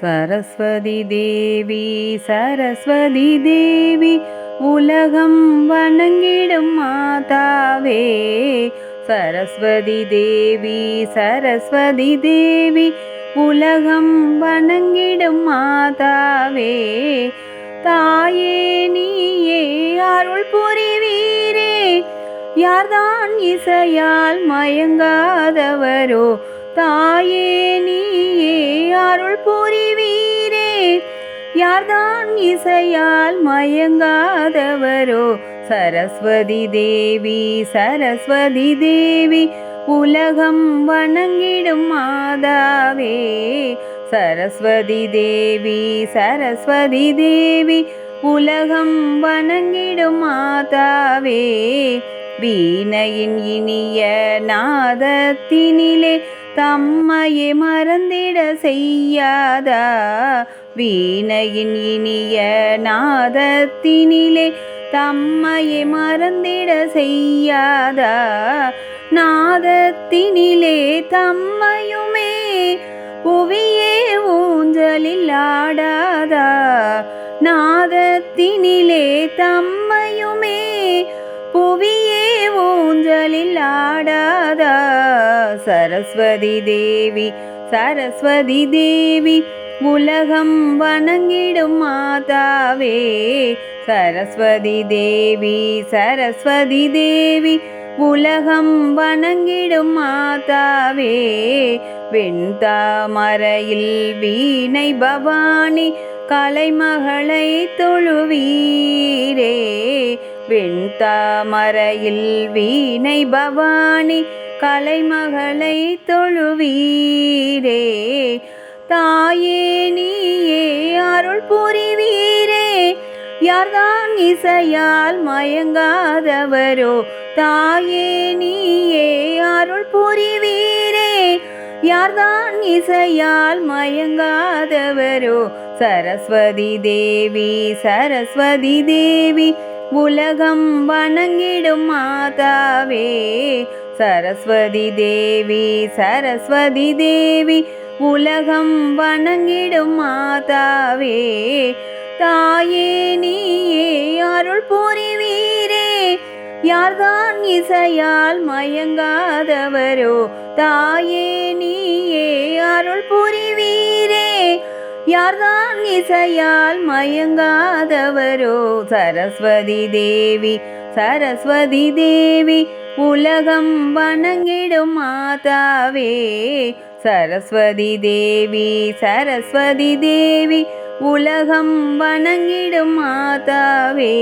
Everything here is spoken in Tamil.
சரஸ்வதி தேவி சரஸ்வதி தேவி உலகம் வணங்கிடும் மாதாவே. சரஸ்வதி தேவி சரஸ்வதி தேவி உலகம் வணங்கிடும் மாதாவே. தாயே நீயே அருள் புரிவீரே. யார்தான் இசையால் மயங்காதவரோ தாயே நீயே அருள் புரிவீரே. யார்தான் இசையால் மயங்காதவரோ? சரஸ்வதி தேவி சரஸ்வதி தேவி உலகம் வணங்கிடும் மாதாவே. சரஸ்வதி தேவி சரஸ்வதி தேவி உலகம் வணங்கிடும் மாதாவே. வீணையின் இனிய நாதத்தினிலே தம்மையே மறந்திட செய்யாதா? வீணையின் இனிய நாதத்தினிலே தம்மையே மறந்திட செய்யாதா? நாதத்தினிலே தம்மையுமே புவியே ஊஞ்சலில் ஆடாதா? நாதத்தினிலே தம்மையுமே சரஸ்வதி தேவி சரஸ்வதி தேவி உலகம் வணங்கிடும் மாதாவே. சரஸ்வதி தேவி சரஸ்வதி தேவி உலகம் வணங்கிடும் மாதாவே. வெண்தாமரையில் வீணை பவானி கலைமகளை தொழுவீரே. வெண்தாமரையில் வீணை பவானி கலைமகளை தொழுவீரே. தாயே நீயே அருள் புரிவீரே. யார்தான் இசையால் மயங்காதவரோ தாயே நீயே அருள் புரிவீரே. யார்தான் இசையால் மயங்காதவரோ சரஸ்வதி தேவி சரஸ்வதி தேவி உலகம் வணங்கிடும் மாதாவே. சரஸ்வதி தேவி சரஸ்வதி தேவி உலகம் வணங்கிடும் மாதாவே. தாயே நீயே அருள் புரிவீரே. யார்தான் இசையால் மயங்காதவரோ தாயே நீயே அருள் புரிவீரே. யார்தான் இசையால் மயங்காதவரோ சரஸ்வதி தேவி சரஸ்வதி தேவி உலகம் வணங்கிடும் மாதாவே சரஸ்வதி தேவி சரஸ்வதி தேவி உலகம் வணங்கிடும் மாதாவே.